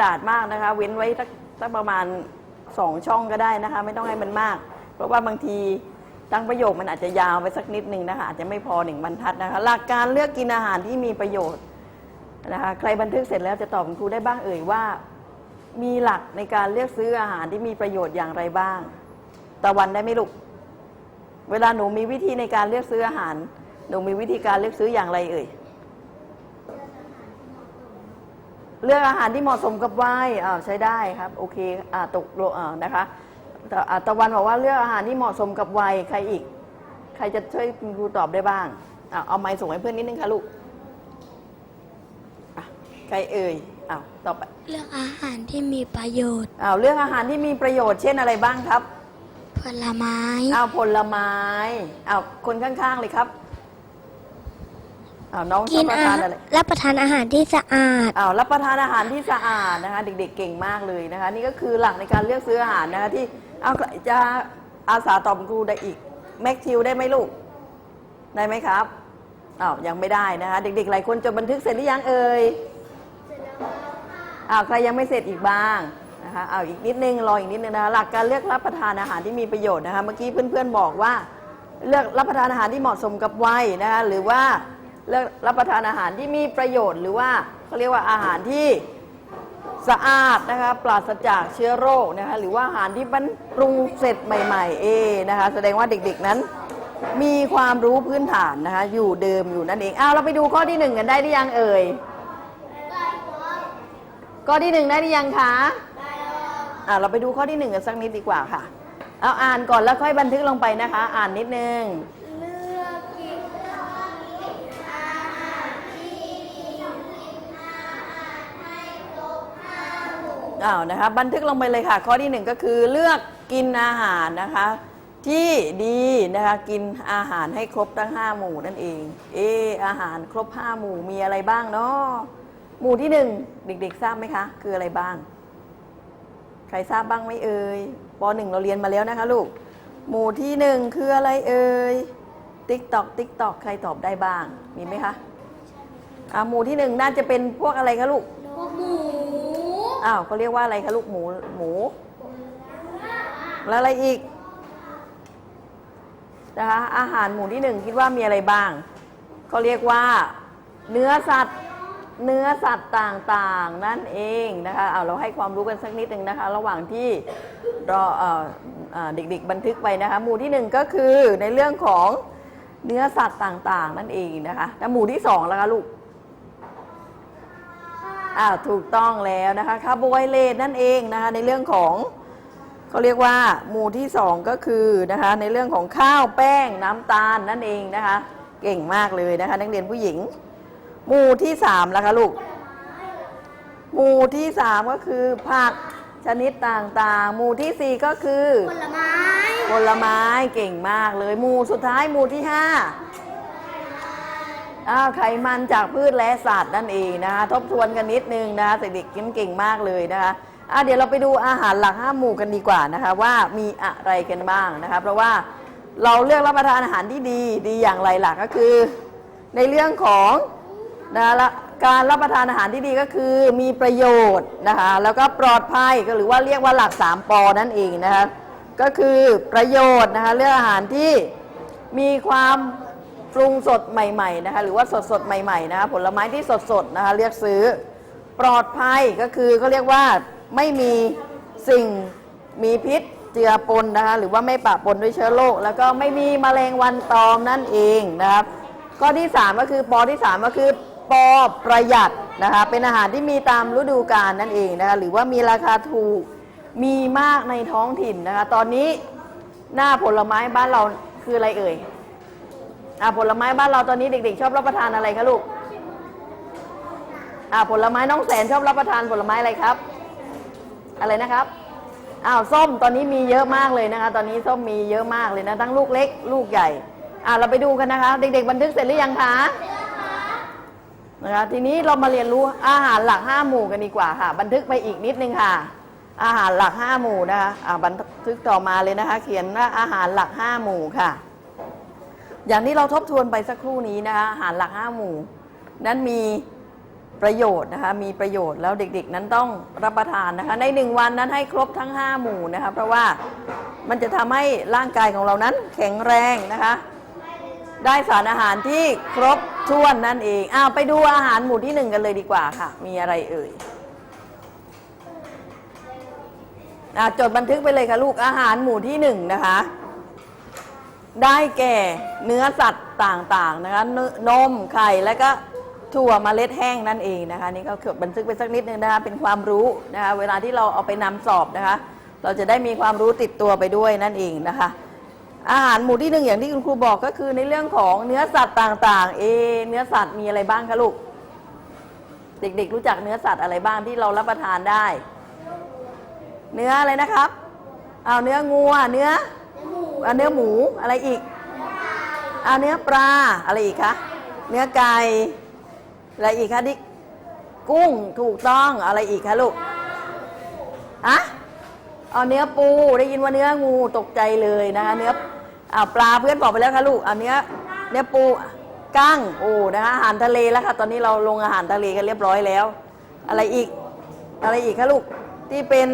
กลางหน้ากระดาษมากนะคะ เว้นไว้สักประมาณสองช่องก็ได้นะคะ ไม่ต้องให้มันมาก เพราะว่าบางทีตั้งประโยคมันอาจจะยาวไปสักนิดนึงนะคะอาจจะไม่พอหนึ่งบรรทัดนะคะ หลักการเลือกกินอาหารที่มีประโยชน์นะคะใครบันทึกเสร็จแล้วจะตอบคุณครูได้บ้างเอ่ยว่า มีหลักในการเลือกซื้ออาหารที่มีประโยชน์อย่างไรบ้างตะวันได้ไหมลูกเวลาหนูมีวิธีในการเลือกซื้ออาหาร หนูมีวิธีการเลือกซื้ออย่างไรเอ่ย เลือกอาหารที่เหมาะสมกับวัยอ่าใช้ได้ครับโอเคอ่าตกลงอ่านะคะแต่อ่าตะวันบอกว่าเลือกอาหารที่เหมาะสมกับวัยใครอีก ใครจะช่วยคุณครูตอบได้บ้างอ่าเอาไม้ส่งให้เพื่อนนิดนึงค่ะลูกอะใครเอ่ยอ้าวต่อไปเลือกอาหารที่มีประโยชน์ อ้าวเลือกอาหารที่มีประโยชน์เช่นอะไรบ้างครับผลไม้ อ้าวผลไม้อ้าวคนข้างๆเลยครับ อ้าวน้องชกิอบนประอาทานหารอะไร รับประทานอาหารที่สะอาด อ้าวรับประทานอาหารที่สะอาดนะคะ เด็กๆเก่งมากเลยนะคะ นี่ก็คือหลักในการเลือกซื้ออาหารนะคะที่เอาใครจะอาสาตอบครูได้อีกแม็กทิวได้ไหมลูกได้ไหมครับอ้าวยังไม่ได้นะคะ เด็กๆหลายคนจดบันทึกเสร็จหรือยังเอ่ยอ้าวใครยังไม่เสร็จอีกบ้างนะคะอ้าวอีกนิดนึงรออีกนิดนึงนะคะหลักการเลือกรับประทานอาหารที่มีประโยชน์นะคะเมื่อกี้เพื่อนๆบอกว่า เลือกรับประทานอาหารที่เหมาะสมกับวัยนะคะหรือว่า เลือกรับประทานอาหารที่มีประโยชน์หรือว่าเขาเรียกว่าอาหารที่สะอาดนะคะปราศจากเชื้อโรคนะคะหรือว่าอาหารที่มันปรุงเสร็จใหม่ ๆ เอนะคะ แสดงว่าเด็กๆนั้น มีความรู้พื้นฐานนะคะ อยู่เดิมอยู่นั่นเองอ้าวเราไปดูข้อที่หนึ่งกันได้หรือยังเอ่ยข้อที่หนึ่งได้หรือยังคะอ่าเราไปดูข้อที่หนึ่งกันสักนิดดีกว่าค่ะ เอาอ่านก่อนแล้วค่อยบันทึกลงไปนะคะ อ่านนิดนึง อ้าวนะคะบันทึกลงไปเลยค่ะ ข้อที่หนึ่งก็คือเลือกกินอาหารนะคะที่ดีนะคะกินอาหารให้ครบทั้งห้าหมู่นั่นเอง เอออาหารครบห้าหมู่มีอะไรบ้างเนาะหมู่ที่หนึ่งเด็กๆ ทราบไหมคะ คืออะไรบ้าง ใครทราบบ้างไหมเอ่ยปหนึ่งเราเรียนมาแล้วนะคะลูก หมู่ที่หนึ่งคืออะไรเอ่ยติ๊กตอกติ๊กตอกใครตอบได้บ้างมีไหมคะอ่าหมู่ที่หนึ่งน่าจะเป็นพวกอะไรคะลูก อ้าวเขาเรียกว่าอะไรคะลูกหมูหมู แล้วอะไรอีกนะคะอาหารหมู่ที่หนึ่งคิดว่ามีอะไรบ้างเขาเรียกว่า เนื้อสัตว์เนื้อสัตว์ต่างๆ นั่นเองนะคะเอาเราให้ความรู้กันสักนิดหนึ่งนะคะ ระหว่างที่รอเอ่อเอ่อเด็กๆบันทึกไปนะคะ หมู่ที่หนึ่งก็คือในเรื่องของเนื้อสัตว์ต่างๆ นั่นเองนะคะ แล้วหมู่ที่สองแล้วคะลูก อ่าถูกต้องแล้วนะคะคาร์โบไฮเดรตนั่นเองนะคะในเรื่องของเขาเรียกว่าหมู่ที่สองก็คือนะคะในเรื่องของข้าวแป้งน้ำตาลนั่นเองนะคะ เก่งมากเลยนะคะ นักเรียนผู้หญิง หมู่ที่สามแล้วคะลูกหมู่ที่สามก็คือผักชนิดต่างๆ หมู่ที่สี่ก็คือผลไม้ผลไม้เก่งมากเลย หมู่สุดท้ายหมู่ที่ห้า อ้าวไขมันจากพืชและสัตว์นั่นเองนะคะทบทวนกันนิดนึงนะคะเด็กๆกินเก่งมากเลยนะคะอะเดี๋ยวเราไปดูอาหารหลักห้าหมู่กันดีกว่านะคะ ว่ามีอะไรกันบ้างนะคะ เพราะว่าเราเลือกรับประทานอาหารที่ดีดีอย่างไรล่ะก็คือ ในเรื่องของนะละการรับประทานอาหารที่ดีก็คือมีประโยชน์นะคะแล้วก็ปลอดภัยก็หรือว่าเรียกว่าหลัก 3ปอนั่นเองนะคะก็คือประโยชน์นะคะเลือกอาหารที่มีความ ปรุงสดใหม่ๆนะคะหรือว่าสดสดๆใหม่ๆนะคะผลไม้ที่สดสดๆนะคะเลือกซื้อปลอดภัยก็คือเขาเรียกว่าไม่มีสิ่งมีพิษเจือปนนะคะหรือว่าไม่ปะปนด้วยเชื้อโรคแล้วก็ไม่มีมแมลงวันตอมนั่นเองนะครับข้อที่ 3 ก็คือปอที่ 3 ก็คือปอประหยัดนะคะเป็นอาหารที่มีตามฤดูกาลนั่นเองนะคะหรือว่ามีราคาถูกมีมากในท้องถิ่นนะคะตอนนี้หน้าผลไม้บ้านเราคืออะไรเอ่ย อ่าผลไม้บ้านเราตอนนี้เด็ก ๆ ชอบรับประทานอะไรคะลูกอ่าผลไม้น้องแสนชอบรับประทานผลไม้อะไรครับ อะไรนะครับอ้าวส้มตอนนี้มีเยอะมากเลยนะคะ ตอนนี้ส้มมีเยอะมากเลยนะทั้งลูกเล็ก ลูกใหญ่อ่าเราไปดูกันนะคะ เด็ก ๆ บันทึกเสร็จหรือยังคะนะคะทีนี้เรามาเรียนรู้อาหารหลักห้าหมู่กันดีกว่าค่ะ บันทึกไปอีกนิดนึงค่ะ อาหารหลักห้าหมู่นะคะอ่าบันทึกต่อมาเลยนะคะ เขียนว่าอาหารหลักห้าหมู่ค่ะ อย่างที่เราทบทวนไปสักครู่นี้นะคะอาหารหลักห้าหมู่ นั้นมีประโยชน์นะคะมีประโยชน์แล้วเด็กๆ นั้นต้องรับประทานนะคะในหนึ่งวันนั้นให้ครบทั้ง 5 หมู่นะคะเพราะว่ามันจะทำให้ร่างกายของเรานั้นแข็งแรงนะคะได้สารอาหารที่ครบถ้วนนั่นเองอ้าวไปดูอาหารหมู่ที่หนึ่งกันเลยดีกว่าค่ะ มีอะไรเอ่ยอะจดบันทึกไปเลยค่ะลูกอาหารหมู่ที่หนึ่งนะคะ ได้แก่เนื้อสัตว์ต่างๆนะคะเนนมไข่และก็ถั่วเมล็ดแห้งนั่นเองนะคะนี่ก็เกือบบันทึกไปสักนิดนึงนะคะเป็นความรู้นะคะเวลาที่เราเอาไปนำสอบนะคะ เราจะได้มีความรู้ติดตัวไปด้วยนั่นเองนะคะ อาหารหมู่ที่หนึ่งอย่างที่คุณครูบอกก็คือในเรื่องของเนื้อสัตว์ต่างๆ เอ เนื้อสัตว์มีอะไรบ้างคะลูก เด็กๆ รู้จักเนื้อสัตว์อะไรบ้างที่เรารับประทานได้ เนื้ออะไรนะครับ เอาเนื้องัวเนื้อ เอาเนื้อหมูอะไรอีกเอาเนื้อปลาอะไรอีกคะเนื้อไก่อะไรอีกคะดิกุ้งถูกต้องอะไรอีกคะลูกอะเอาเนื้อปูได้ยินว่าเนื้องูตกใจเลยนะคะเนื้ออาปลาเพื่อนบอกไปแล้วค่ะลูกเอาเนื้อเนื้อปูกั้งโอ้นะคะอาหารทะเลแล้วค่ะ ตอนนี้เราลงอาหารทะเลกันเรียบร้อยแล้ว อะไรอีกอะไรอีกคะลูกที่เป็น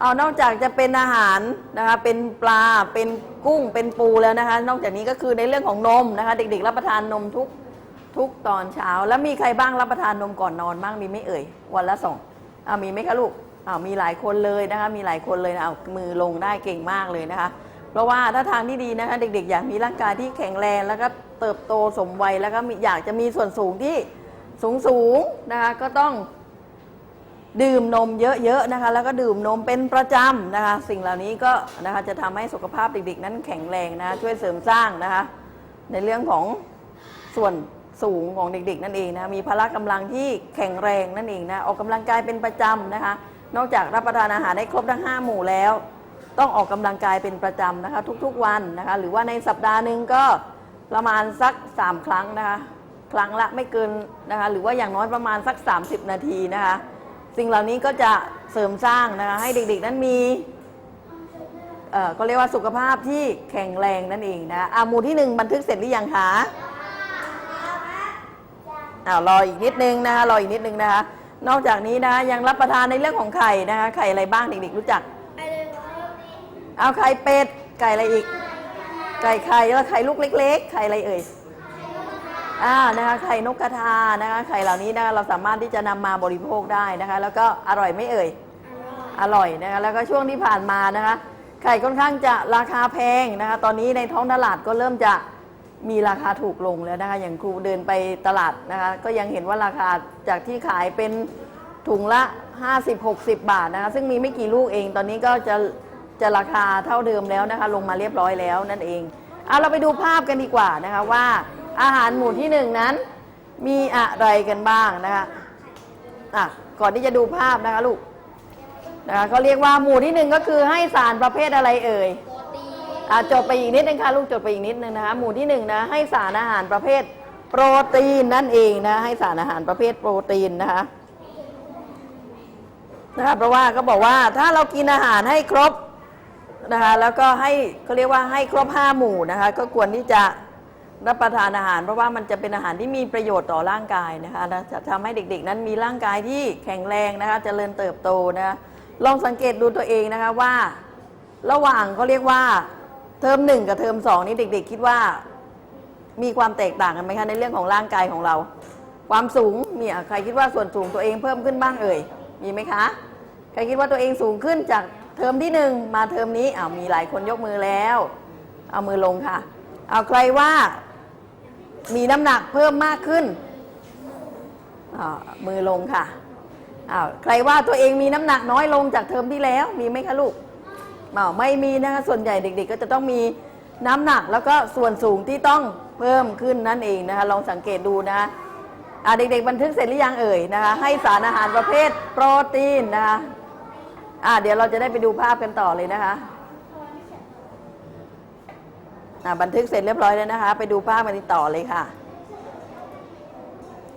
เอานอกจากจะเป็นอาหารนะคะเป็นปลาเป็นกุ้งเป็นปูแล้วนะคะ นอกจากนี้ก็คือในเรื่องของนมนะคะ เด็กๆ รับประทานนมทุกทุกตอนเช้า แล้วมีใครบ้างรับประทานนมก่อนนอนบ้างมีไม่เอ่ย วันละสองอ่ามีไหมคะลูกอ่ามีหลายคนเลยนะคะมีหลายคนเลยนะเอามือลงได้เก่งมากเลยนะคะ เพราะว่าถ้าทางที่ดีนะคะ เด็กๆ อยากมีร่างกายที่แข็งแรงแล้วก็เติบโตสมวัยแล้วก็อยากจะมีส่วนสูงที่สูงสูงๆนะคะก็ต้อง ดื่มนมเยอะๆนะคะ แล้วก็ดื่มนมเป็นประจำนะคะ สิ่งเหล่านี้ก็นะคะจะทำให้สุขภาพเด็กๆ นั้นแข็งแรงนะคะช่วยเสริมสร้างนะคะ ในเรื่องของส่วนสูงของเด็กๆ นั่นเองนะมีพละกำลังที่แข็งแรงนั่นเองนะออกกำลังกายเป็นประจำนะคะ นอกจากรับประทานอาหารได้ครบทั้ง 5 หมู่แล้ว ต้องออกกำลังกายเป็นประจำนะคะทุกๆวันนะคะ หรือว่าในสัปดาห์หนึ่งก็ประมาณสัก 3 ครั้งนะคะ ครั้งละไม่เกินนะคะ หรือว่าอย่างน้อยประมาณสัก 30 นาทีนะคะ สิ่งเหล่านี้ก็จะเสริมสร้างนะคะให้เด็กๆนั้นมีเอ่อก็เรียกว่าสุขภาพที่แข็งแรงนั่นเองนะอาหมู่ที่หนึ่งบันทึกเสร็จหรือยังคะอ้าวรออีกนิดนึงนะคะรออีกนิดนึงนะคะ นอกจากนี้นะคะยังรับประทานในเรื่องของไข่นะคะไข่อะไรบ้างเด็กๆรู้จักเอาไข่เป็ดไก่อะไรอีก ไก่ไข่แล้วไข่ลูกเล็ก ๆ ไข่อะไรเอ่ย อ่านะคะไข่นกกระทานะคะไข่เหล่านี้นะคะเราสามารถที่จะนำมาบริโภคได้นะคะ แล้วก็อร่อยไม่เอ่ย อร่อยนะคะแล้วก็ช่วงที่ผ่านมานะคะ ไข่ค่อนข้างจะราคาแพงนะคะ ตอนนี้ในท้องตลาดก็เริ่มจะมีราคาถูกลงแล้วนะคะ อย่างครูเดินไปตลาดนะคะ ก็ยังเห็นว่าราคาจากที่ขายเป็นถุงละ 50-60 บาทนะคะ ซึ่งมีไม่กี่ลูกเอง ตอนนี้ก็จะจะราคาเท่าเดิมแล้วนะคะ ลงมาเรียบร้อยแล้วนั่นเองเอาเราไปดูภาพกันดีกว่านะคะว่า อาหารหมู่ที่หนึ่งนั้น มีอะไรกันบ้างนะคะอะก่อนที่จะดูภาพนะคะลูกนะคะเขาเรียกว่าหมู่ที่หนึ่งก็คือให้สารประเภทอะไรเอ่ยอะจดไปอีกนิดนึงค่ะลูกจดไปอีกนิดนึงนะคะหมู่ที่หนึ่งนะให้สารอาหารประเภทโปรตีนนั่นเองนะให้สารอาหารประเภทโปรตีนนะคะนะคะเพราะว่าก็บอกว่าถ้าเรากินอาหารให้ครบนะคะแล้วก็ให้เขาเรียกว่าให้ครบห้าหมู่นะคะก็ควรที่จะ รับประทานอาหาร เพราะว่ามันจะเป็นอาหารที่มีประโยชน์ต่อร่างกายนะคะจะทำให้เด็กๆ นั้นมีร่างกายที่แข็งแรงนะคะเจริญเติบโตนะคะลองสังเกตดูตัวเองนะคะว่า ระหว่างเขาเรียกว่าเทอมหนึ่งกับเทอมสองนี่เด็ก ๆ คิดว่า มีความแตกต่างกันไหมคะในเรื่องของร่างกายของเรา ความสูงมีอะใครคิดว่าส่วนสูงตัวเองเพิ่มขึ้นบ้างเอ่ยมีไหมคะใครคิดว่าตัวเองสูงขึ้นจากเทอมที่หนึ่งมาเทอมนี้อ้าวมีหลายคนยกมือแล้ว เอามือลงค่ะ เอาใครว่า มีน้ำหนักเพิ่มมากขึ้น มือลงค่ะอ้าวใครว่าตัวเองมีน้ำหนักน้อยลงจากเทอมที่แล้ว มีไหมคะลูกอ้าวไม่มีนะคะ ส่วนใหญ่เด็ก ๆ ก็จะต้องมีน้ำหนักแล้วก็ส่วนสูงที่ต้องเพิ่มขึ้นนั่นเองนะคะ ลองสังเกตดูนะคะเด็กๆบันทึกเสร็จหรือยังเอ่ยนะคะ ให้สารอาหารประเภทโปรตีนนะคะอ่าเดี๋ยวเราจะได้ไปดูภาพกันต่อเลยนะคะ อ่าบันทึกเสร็จเรียบร้อยแล้วนะคะ ไปดูภาพกันต่อเลยค่ะ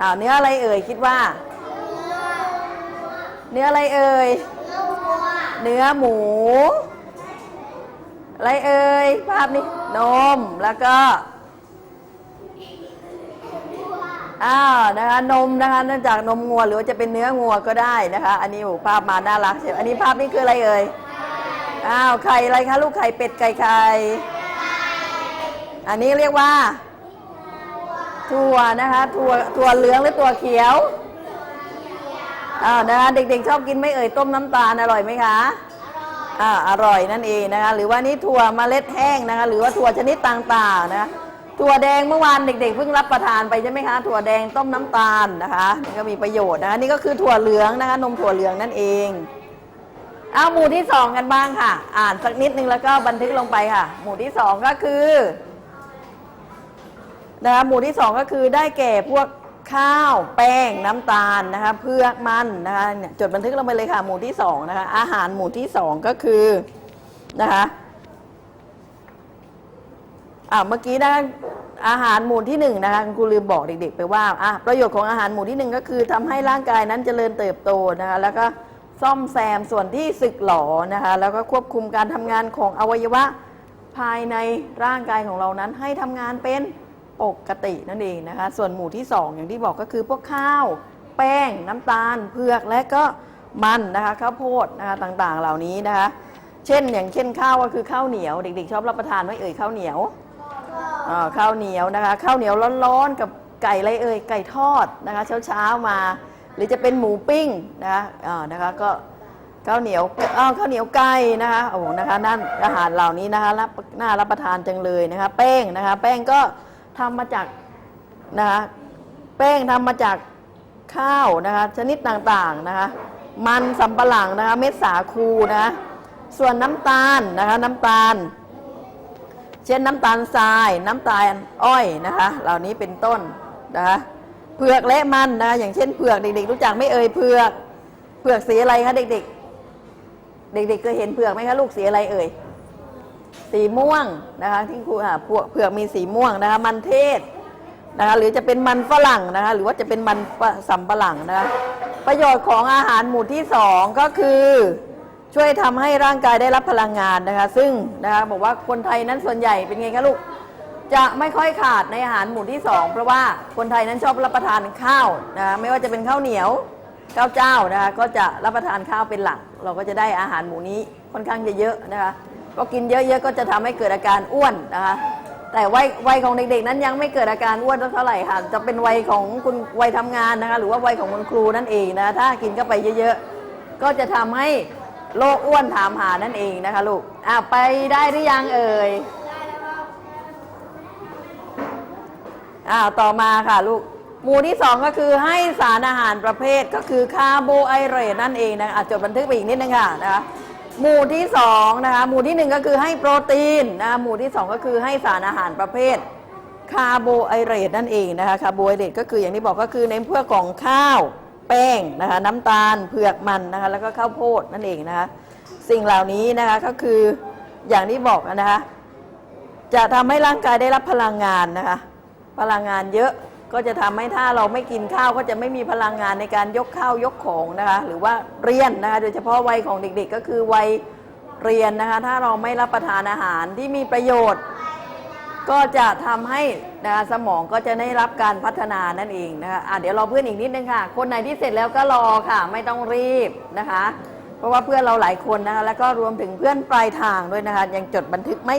อ่าเนื้ออะไรเอ่ยคิดว่า เนื้ออะไรเอ่ยเนื้อหมู อะไรเอ่ยภาพนี้นมแล้วก็อ้าวนะคะนมนะคะเนื่องจากนมงัวหรือว่าจะเป็นเนื้องัวก็ได้นะคะ อันนี้ภาพมาน่ารักเชียอันนี้ภาพนี้คืออะไรเอ่ยอ้าวไข่อะไรคะลูกไข่เป็ดไก่ไข่ อันนี้เรียกว่าถั่วนะคะถั่วถั่วเหลืองหรือถั่วเขียวอ้านะคะเด็กๆชอบกินไม่เอ่ยต้มน้ำตาลอร่อยไหมคะอ่าอร่อยนั่นเองนะคะหรือว่านี่ถั่วเมล็ดแห้งนะคะหรือว่าถั่วชนิดต่างๆนะคะถั่วแดงเมื่อวานเด็กๆเพิ่งรับประทานไปใช่ไหมคะถั่วแดงต้มน้ำตาลนะคะนี่ก็มีประโยชน์นะคะนี่ก็คือถั่วเหลืองนะคะนมถั่วเหลืองนั่นเองเอาหมู่ที่สองกันบ้างค่ะ อ่านสักนิดนึงแล้วก็บันทึกลงไปค่ะ หมู่ที่สองก็คือ นะคะหมู่ที่สองก็คือได้แก่พวกข้าวแป้งน้ำตาลนะคะเพือกมันนะคะเนี่ยจดบันทึกลงไปเลยค่ะหมู่ที่สองนะคะอาหารหมู่ที่สองก็คือนะคะอ่าเมื่อกี้นะอาหารหมู่ที่หนึ่งนะคะคุณครูลืมบอกเด็กๆ ไปว่าอะประโยชน์ของอาหารหมู่ที่หนึ่งก็คือทำให้ร่างกายนั้นเจริญเติบโตนะคะแล้วก็ซ่อมแซมส่วนที่สึกหรอนะคะแล้วก็ควบคุมการทำงานของอวัยวะภายในร่างกายของเรานั้นให้ทำงานเป็น ปกตินั่นเองนะคะ ส่วนหมู่ที่สองอย่างที่บอกก็คือพวกข้าว แป้ง น้ำตาล เผือกและก็มันนะคะข้าวโพดนะคะต่างๆเหล่านี้นะคะ เช่นอย่างเช่นข้าวก็คือข้าวเหนียวเด็กๆ ชอบรับประทานไหมเอ่ยข้าวเหนียวอ่าข้าวเหนียวนะคะข้าวเหนียวร้อนๆกับไก่อะไรเอ่ยไก่ทอดนะคะเช้าๆมา หรือจะเป็นหมูปิ้งนะคะอ่านะคะก็ข้าวเหนียวอ้าวข้าวเหนียวไก่นะคะโอ้โหนะคะนั่นอาหารเหล่านี้นะคะรับน่ารับประทานจังเลยนะคะ แป้งนะคะ แป้งก็ ทำมาจากนะคะแป้งทำมาจากข้าวนะคะชนิดต่างๆนะคะมันสำปะหลังนะคะเม็ดสาคูนะคะส่วนน้ำตาลนะคะน้ำตาล เช่นน้ำตาลทราย น้ำตาลอ้อยนะคะเหล่านี้เป็นต้นนะคะเผือกและมันนะคะอย่างเช่นเผือกเด็กๆ รู้จักไม่เอ่ยเผือกเผือกสีอะไรคะเด็กๆ เด็กๆเคยเห็นเผือกไหมคะลูกสีอะไรเอ่ย สีม่วงนะคะที่ครูหาเผือกมีสีม่วงนะคะมันเทศนะคะหรือจะเป็นมันฝรั่งนะคะหรือว่าจะเป็นมันสำปะหลังนะคะประโยชน์ของอาหารหมู่ที่สองก็คือช่วยทำให้ร่างกายได้รับพลังงานนะคะ ซึ่งนะคะบอกว่าคนไทยนั้นส่วนใหญ่เป็นไงคะลูกจะไม่ค่อยขาดในอาหารหมู่ที่สองเพราะว่าคนไทยนั้นชอบรับประทานข้าวนะคะไม่ว่าจะเป็นข้าวเหนียวข้าวเจ้านะคะก็จะรับประทานข้าวเป็นหลัก เราก็จะได้อาหารหมู่นี้ค่อนข้างจะเยอะนะคะ ก็กินเยอะๆก็จะทำให้เกิดอาการอ้วนนะคะแต่วัยวัยของเด็กๆ นั้นยังไม่เกิดอาการอ้วนเท่าไหร่ค่ะจะเป็นวัยของคุณวัยทำงานนะคะหรือว่าวัยของคุณครูนั่นเองนะถ้ากินเข้าไปเยอะๆ ก็จะทำให้โรคอ้วนถามหานั่นเองนะคะลูกอะไปได้หรือยังเอ่ยอ้าวต่อมาค่ะลูกหมู่ที่สองก็คือให้สารอาหารประเภทก็คือคาร์โบไฮเดรตนั่นเองนะอะจดบันทึกไปอีกนิดนึงค่ะนะคะ หมู่ที่สองนะคะหมู่ที่หนึ่งก็คือให้โปรตีนนะคะหมู่ที่สองก็คือให้สารอาหารประเภทคาร์โบไฮเดรตนั่นเองนะคะคาร์โบไฮเดรตก็คืออย่างที่บอกก็คือในเพื่อของข้าวแป้งนะคะน้ำตาลเผือกมันนะคะแล้วก็ข้าวโพดนั่นเองนะคะสิ่งเหล่านี้นะคะก็คืออย่างที่บอกนะคะจะทำให้ร่างกายได้รับพลังงานนะคะพลังงานเยอะ ก็จะทำให้ถ้าเราไม่กินข้าวก็จะไม่มีพลังงานในการยกข้าวยกของนะคะ หรือว่าเรียนนะคะโดยเฉพาะวัยของเด็กๆ ก็คือวัยเรียนนะคะ ถ้าเราไม่รับประทานอาหารที่มีประโยชน์ ก็จะทำให้นะคะสมองก็จะได้รับการพัฒนานั่นเองนะคะะเดี๋ยวรอเพื่อนอีกนิดนึงค่ะ คนไหนที่เสร็จแล้วก็รอค่ะไม่ต้องรีบนะคะ เพราะว่าเพื่อนเราหลายคนนะคะ แล้วก็รวมถึงเพื่อนปลายทางด้วยนะคะ ยังจดบันทึกไม่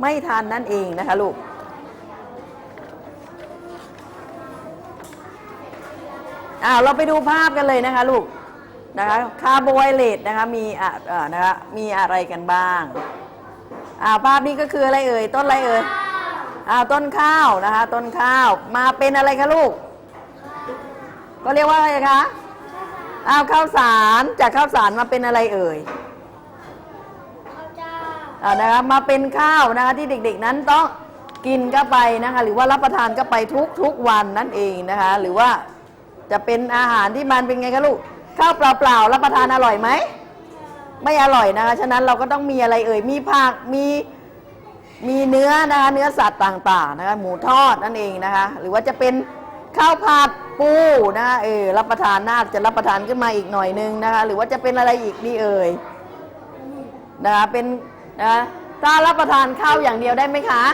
ไม่ทันนั่นเองนะคะลูก อ้าวเราไปดูภาพกันเลยนะคะลูกนะคะคาร์โบไฮเดรตนะคะมีอะเอ่อนะคะมีอะไรกันบ้างอ้าวภาพนี้ก็คืออะไรเอ่ยต้นอะไรเอ่ยอ้าวต้นข้าวนะคะต้นข้าวมาเป็นอะไรคะลูก ก็เรียกว่าอะไรคะอ้าวข้าวสารจากข้าวสารมาเป็นอะไรเอ่ยอ่านะคะมาเป็นข้าวนะคะที่เด็กๆนั้นต้องกินก็ไปนะคะหรือว่ารับประทานก็ไปทุกทุกๆวันนั่นเองนะคะหรือว่า จะเป็นอาหารที่มันเป็นไงคะลูกข้าวเปล่าๆรับประทานอร่อยไหมไม่อร่อยนะคะฉะนั้นเราก็ต้องมีอะไรเอ่ยมีผักมีมีเนื้อนะคะเนื้อสัตว์ต่างๆนะคะหมูทอดนั่นเองนะคะหรือว่าจะเป็นข้าวผัดปูนะคะเออรับประทานน่าจะรับประทานขึ้นมาอีกหน่อยนึงนะคะหรือว่าจะเป็นอะไรอีกนี่เอ่ยนะคะเป็นนะคะถ้ารับประทานข้าวอย่างเดียวได้ไหมคะ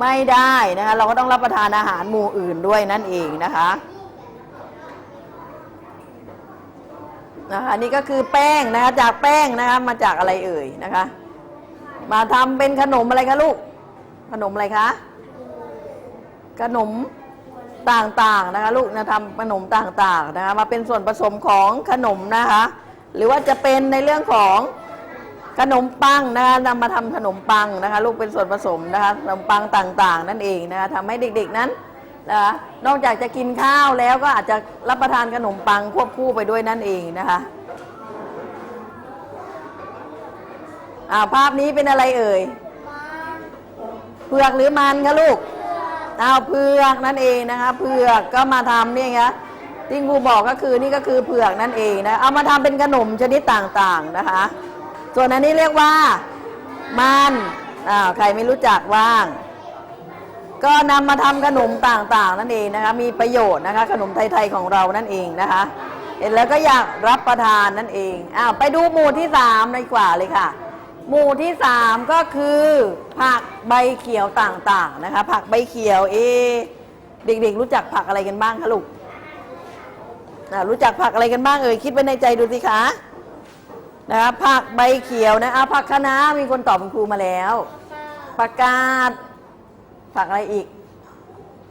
ไม่ได้นะคะเราก็ต้องรับประทานอาหารหมู่อื่นด้วยนั่นเองนะคะ นะคะนี่ก็คือแป้งนะคะจากแป้งนะคะมาจากอะไรเอ่ยนะคะ มาทำเป็นขนมอะไรคะลูก ขนมอะไรคะขนมต่างๆนะคะลูกนะทำขนมต่างๆนะคะมาเป็นส่วนผสมของขนมนะคะ หรือว่าจะเป็นในเรื่องของขนมปังนะคะนำมาทำขนมปังนะคะ ลูกเป็นส่วนผสมนะคะขนมปังต่างๆ นั่นเองนะคะทำให้เด็กๆนั้น นะนอกจากจะกินข้าวแล้วก็อาจจะรับประทานขนมปังควบคู่ไปด้วยนั่นเองนะคะอ่าภาพนี้เป็นอะไรเอ่ยเผือกหรือมันคะลูกเอาเผือกนั่นเองนะคะเผือกก็มาทำนี่ไงที่ครูบอกก็คือนี่ก็คือเผือกนั่นเองนะเอามาทำเป็นขนมชนิดต่างๆนะคะ ส่วนอันนี้เรียกว่ามันอ้าวใครไม่รู้จักว่าง ก็นำมาทำขนมต่างๆ นั่นเองนะคะ มีประโยชน์นะคะ ขนมไทยๆของเรานั่นเองนะคะเห็นแล้วก็อยากรับประทานนั่นเองอ้าวไปดูหมู่ที่สามดีกว่าเลยค่ะ หมู่ที่สามก็คือผักใบเขียวต่างๆนะคะ ผักใบเขียวเอเด็กๆ รู้จักผักอะไรกันบ้างคะลูกอ่ารู้จักผักอะไรกันบ้างเอ่ยคิดไว้ในใจดูสิคะนะคะผักใบเขียวนะอะผักคะน้ามีคนตอบคุณครูมาแล้วผักกาด ผักอะไรอีก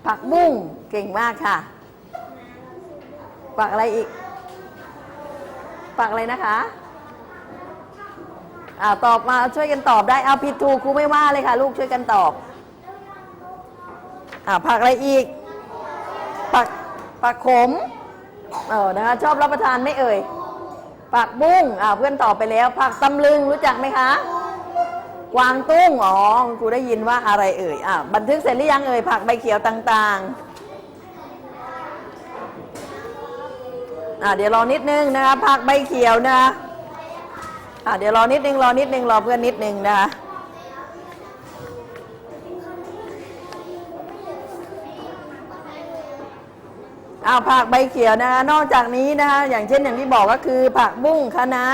ผักบุ้งเก่งมากค่ะ ผักอะไรอีก ผักอะไรนะคะอ่าตอบมาช่วยกันตอบได้เอาผิดถูกครูไม่ว่าเลยค่ะ ลูกช่วยกันตอบอ่าผักอะไรอีก ผักผักขมเออนะคะชอบรับประทานไม่เอ่ยผักบุ้งอ่าเพื่อนตอบไปแล้ว ผักตำลึงรู้จักไหมคะ กวางตุ้งอ๋อครูได้ยินว่าอะไรเอ่ยอ่าบันทึกเสร็จหรือยังเอ่ยผักใบเขียวต่างๆอ่าเดี๋ยวรอนิดนึงนะคะผักใบเขียวนะคะอะเดี๋ยวรอนิดนึงรอนิดนึงรอเพื่อนนิดนึงนะคะอ้าวผักใบเขียวนะคะนอกจากนี้นะคะอย่างเช่นอย่างที่บอกก็คือผักบุ้งคะน้า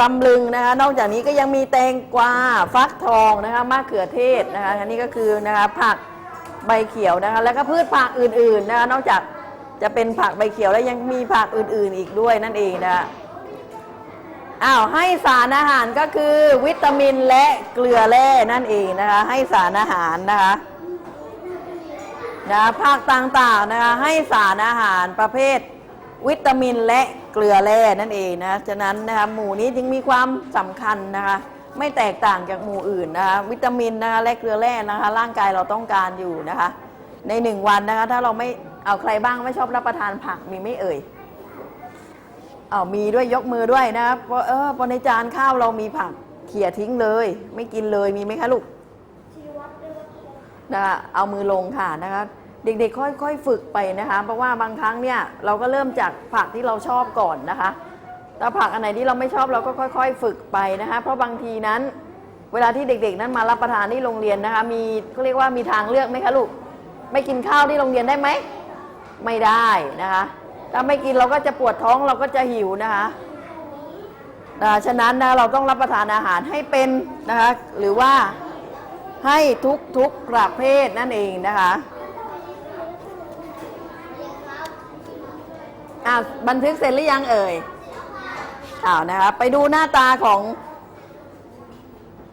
ตำลึงนะคะ นอกจากนี้ก็ยังมีแตงกวาฟักทองนะคะมะเขือเทศนะคะอันนี้ก็คือนะคะผักใบเขียวนะคะ แล้วก็พืชผักอื่นๆนะคะนอกจากจะเป็นผักใบเขียวแล้วยังมีผักอื่นๆอีกด้วยนั่นเองนะคะอ้าวให้สารอาหารก็คือวิตามินและเกลือแร่นั่นเองนะคะ ให้สารอาหารนะคะนะภาคต่างๆนะคะให้สารอาหารประเภท วิตามินและเกลือแร่นั่นเองนะฉะนั้นนะคะหมู่นี้จึงมีความสำคัญนะคะไม่แตกต่างจากหมู่อื่นนะคะวิตามินนะคะและเกลือแร่นะคะ ร่างกายเราต้องการอยู่นะคะ ในหนึ่งวันนะคะถ้าเราไม่เอาใครบ้างไม่ชอบรับประทานผักมีไหม่เอ่ยอ้าวมีด้วยยกมือด้วยนะครับเพราะเออพอในจานข้าวเรามีผักเขี่ยทิ้งเลย ไม่กินเลยมีไหมคะลูกนะคะเอามือลงค่ะนะคะ เด็กๆ ค่อยๆ ฝึกไปนะคะ เพราะว่าบางครั้งเนี่ยเราก็เริ่มจากผักที่เราชอบก่อนนะคะถ้าผักอันไหนที่เราไม่ชอบเราก็ค่อย ๆ ฝึกไปนะคะ เพราะบางทีนั้น เวลาที่เด็กๆ นั้นมารับประทานที่โรงเรียนนะคะ มีเขาเรียกว่ามีทางเลือกไหมคะลูก ไม่กินข้าวที่โรงเรียนได้ไหม ไม่ได้นะคะ ถ้าไม่กินเราก็จะปวดท้องเราก็จะหิวนะคะนะฉะนั้นนะเราต้องรับประทานอาหารให้เป็นนะคะ หรือว่าให้ทุกๆประเภทนั่นเองนะคะ อ่าบันทึกเสร็จหรือยังเอ่ยอ้าวนะคะไปดูหน้าตาของ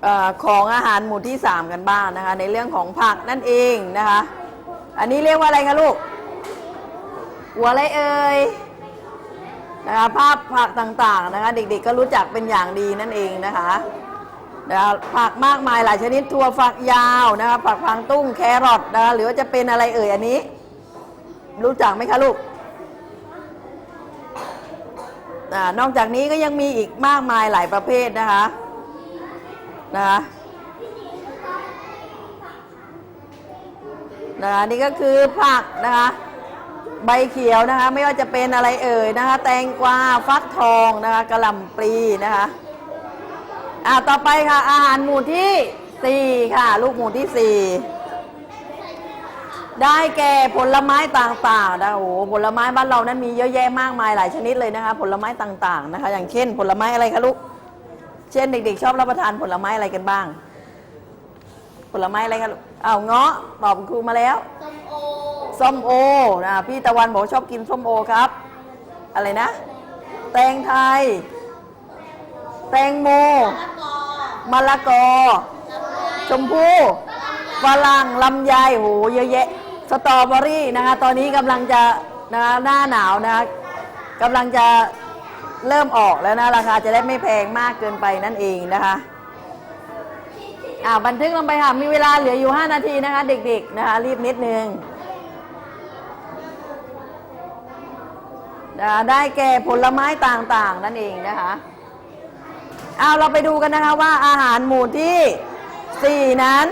เออของอาหารหมู่ที่ 3 กันบ้างนะคะ ในเรื่องของผักนั่นเองนะคะ อันนี้เรียกว่าอะไรคะลูกหัวอะไรเอ่ยนะคะภาพผักต่างๆนะคะ เด็กๆก็รู้จักเป็นอย่างดีนั่นเองนะคะนะคะผักมากมายหลายชนิดถั่วฝักยาวนะคะผักพางตุ้งแครอทนะคะหรือว่าจะเป็นอะไรเอ่ยอันนี้ รู้จักไหมคะลูกอา นอกจากนี้ก็ยังมีอีกมากมายหลายประเภทนะคะนะคะนะคะนี่ก็คือผักนะคะใบเขียวนะคะไม่ว่าจะเป็นอะไรเอ่ยนะคะ แตงกวาฟักทองนะคะกระหล่ำปลีนะคะอ่าต่อไปค่ะอาหารหมู่ที่สี่ค่ะ ลูกหมู่ที่สี่ ได้แก่ผลไม้ต่างๆนะโอ้โหผลไม้บ้านเรานั้นมีเยอะแยะมากมายหลายชนิดเลยนะคะ ผลไม้ต่างๆนะคะ อย่างเช่น ผลไม้อะไรคะลูกเช่นเด็กๆ ชอบรับประทานผลไม้อะไรกันบ้าง ผลไม้อะไรคะลูกอ้าวเงาะตอบคุณครูมาแล้วส้มโอนะพี่ตะวันบอกว่าชอบกินส้มโอครับ อะไรนะ แตงไทย แตงโมมะละกอชมพู่ฝรั่งลำไยโหเยอะแยะ สตรอเบอรี่นะคะตอนนี้กำลังจะนะคะหน้าหนาวนะคะกำลังจะเริ่มออกแล้วนะราคาจะได้ไม่แพงมากเกินไปนั่นเองนะคะอ่าบันทึกลงไปค่ะ มีเวลาเหลืออยู่ 5 นาทีนะคะ เด็กๆนะคะ รีบนิดนึงนะคะได้แก่ผลไม้ต่างๆ นั่นเองนะคะเอาเราไปดูกันนะคะว่าอาหารหมู่ที่ 4 นั้น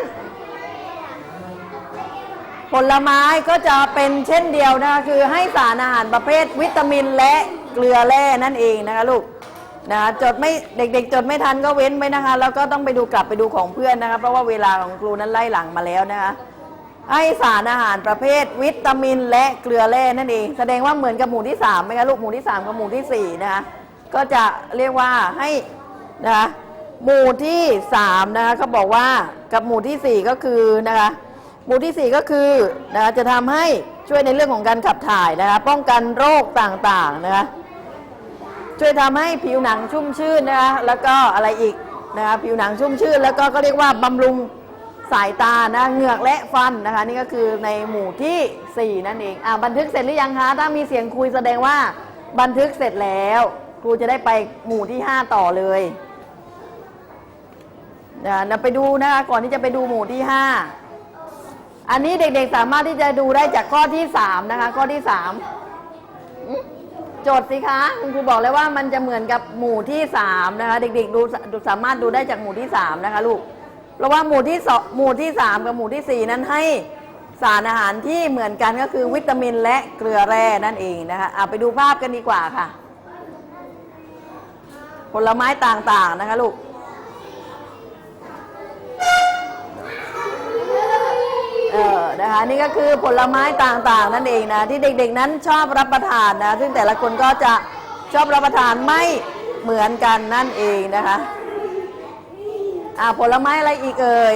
ผลไม้ก็จะเป็นเช่นเดียวนะคะคือให้สารอาหารประเภทวิตามินและเกลือแร่นั่นเองนะคะลูกนะคะจดไม่เด็กๆ จดไม่ทันก็เว้นไว้นะคะ แล้วก็ต้องไปดูกลับไปดูของเพื่อนนะคะ เพราะว่าเวลาของครูนั้นไล่หลังมาแล้วนะคะให้สารอาหารประเภทวิตามินและเกลือแร่นั่นเอง แสดงว่าเหมือนกับหมู่ที่3ไหมคะลูกหมู่ที่ 3 กับหมู่ทีสี่4 นะคะก็จะเรียกว่าให้นะคะหมู่ที่3นะคะเขาบอกว่ากับหมู่ทีสี่4 ก็คือนะคะ หมู่ที่ 4 ก็คือนะคะจะทำให้ช่วยในเรื่องของการขับถ่ายนะคะป้องกันโรคต่างๆนะคะช่วยทำให้ผิวหนังชุ่มชื่นนะคะแล้วก็อะไรอีกนะคะผิวหนังชุ่มชื่น แล้วก็ก็เรียกว่าบำรุงสายตานะเหงือกและฟันนะคะ นี่ก็คือในหมู่ทีสี่4 นั่นเองอ่าบันทึกเสร็จหรือยังคะถ้ามีเสียงคุยแสดงว่าบันทึกเสร็จแล้ว ครูจะได้ไปหมู่ที่ 5 ต่อเลยนะนะไปดูนะคะก่อนที่จะไปดูหมู่ที่ 5 อันนี้เด็กๆสามารถที่จะดูได้จากข้อที่สามนะคะ ข้อที่สามโจทย์สิคะคุณครูบอกแล้วว่ามันจะเหมือนกับหมู่ที่สามนะคะ เด็กๆดูสามารถดูได้จากหมู่ที่สามนะคะลูกเพราะว่าหมู่ที่สองหมู่ที่สามกับหมู่ที่สี่นั้นให้สารอาหารที่เหมือนกันก็คือวิตามินและเกลือแร่นั่นเองนะคะเอะไปดูภาพกันดีกว่าค่ะ ผลไม้ต่างๆนะคะลูก ออนะคะนี่ก็คือผลไม้ต่างๆ นั่นเองนะที่เด็กๆนั้นชอบรับประทานนะซึ่งแต่ละคนก็จะชอบรับประทานไม่เหมือนกันนั่นเองนะคะอ่าผลไม้อะไรอีกเอ่ย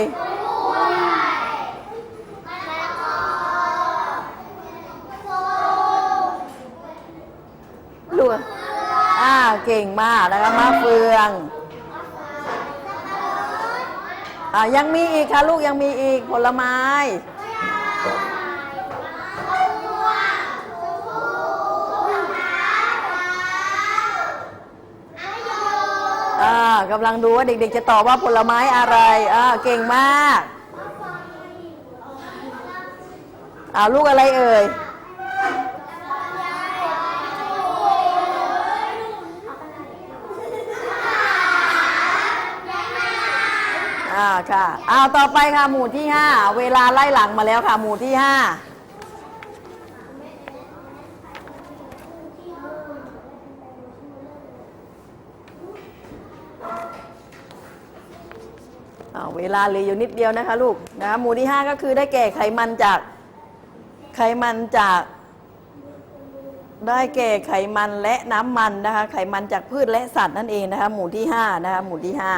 ลูกอ่าเก่งมากนะคะมะเฟืองอ่ายังมีอีกค่ะลูกยังมีอีกผลไม้ากำลังดูว่าเด็กๆ จะตอบว่าผลไม้อะไรอ่าเก่งมากอ่าลูกอะไรเอ่ยอ่าค่ะอ้าวต่อไปค่ะหมู่ที่ 5 เวลาไล่หลังมาแล้วค่ะหมู่ที่ 5 เวลาเหลืออยู่นิดเดียวนะคะลูกนะหมู่ที่ห้าก็คือได้แก่ไขมันจากไขมันจาก ได้แก่ไขมันและน้ำมันนะคะไขมันจากพืชและสัตว์นั่นเองนะคะหมู่ที่ห้านะคะหมู่ที่ห้า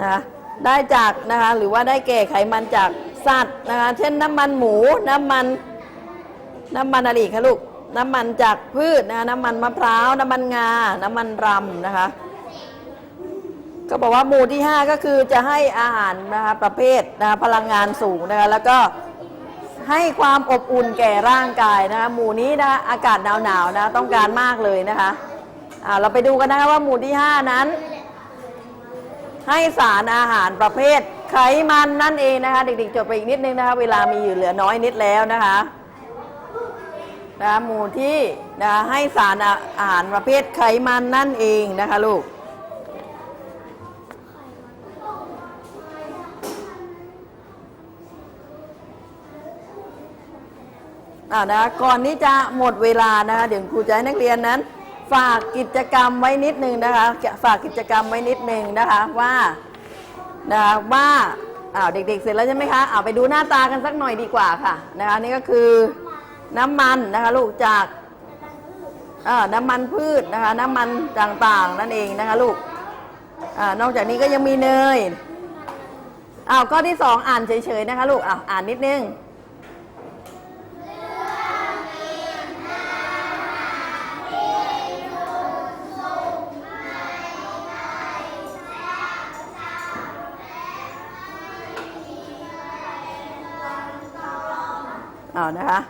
นะคะได้จากนะคะหรือว่าได้แก่ไขมันจากสัตว์นะคะเช่นน้ำมันหมูน้ำมันน้ำมันอะไรคะลูกน้ำมันจากพืชนะคะน้ำมันมะพร้าว น้ำมันงา น้ำมันรำนะคะ ก็บอกว่าหมู่ที่ 5 ก็คือจะให้อาหารนะคะประเภทนะคะพลังงานสูงนะคะแล้วก็ให้ความอบอุ่นแก่ร่างกายนะคะหมู่นี้นะคะอากาศหนาวๆนะต้องการมากเลยนะคะอ่าเราไปดูกันนะคะว่าหมู่ที่ 5 นั้น ให้สารอาหารประเภทไขมันนั่นเองนะคะ เด็กๆจดไปอีกนิดนึงนะคะเวลามีอยู่เหลือน้อยนิดแล้วนะคะนะคะหมู่ที่นะคะให้สารอาหารประเภทไขมันนั่นเองนะคะลูก อ่านะก่อนที่จะหมดเวลานะคะเดี๋ยวครูจะให้นักเรียนนั้น ฝากกิจกรรมไว้นิดนึงนะคะ ฝากกิจกรรมไว้นิดนึงนะคะว่านะคะว่าอ้าวเด็กๆ เสร็จแล้วใช่ไหมคะเอาไปดูหน้าตากันสักหน่อยดีกว่าค่ะนะคะนี่ก็คือน้ำมันนะคะลูกจากน้ำมันพืชนะคะน้ำมันต่างๆนั่นเองนะคะลูกอนอกจากนี้ก็ยังมีเนยอ้าวข้อที่สองอ่านเฉยๆนะคะลูกอ้าวอ่านนิดนึง เอานะคะ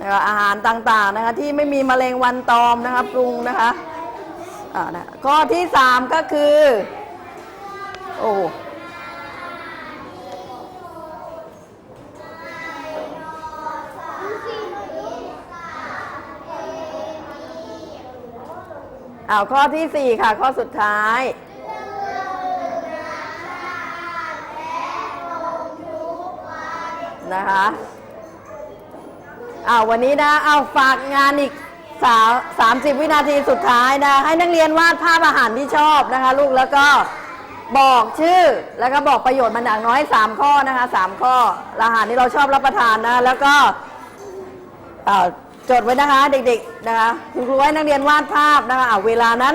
นะคะอาหารต่างๆนะคะที่ไม่มีแมลงวันตอมนะคะปรุงนะคะอ่านะข้อที่สามก็คือโอ้เอาข้อที่สี่ค่ะ ข้อสุดท้ายนะคะ อ้าววันนี้นะเอาฝากงานอีกสาสามสิบวินาทีสุดท้ายนะ ให้นักเรียนวาดภาพอาหารที่ชอบนะคะ ลูกแล้วก็บอกชื่อแล้วก็บอกประโยชน์มันอย่างน้อย 3 ข้อนะคะ3ข้ออาหารที่เราชอบรับประทานนะแล้วก็จดไว้นะคะเด็กๆนะคะคุณครูให้นักเรียนวาดภาพนะคะอะเวลานั้น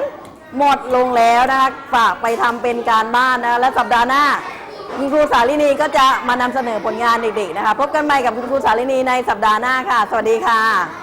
หมดลงแล้วนะคะฝากไปทำเป็นการบ้านนะและสัปดาห์หน้า คุณครูสาลินีก็จะมานำเสนอผลงานเด็กๆนะคะ พบกันใหม่กับคุณครูสาลินีในสัปดาห์หน้าค่ะ สวัสดีค่ะ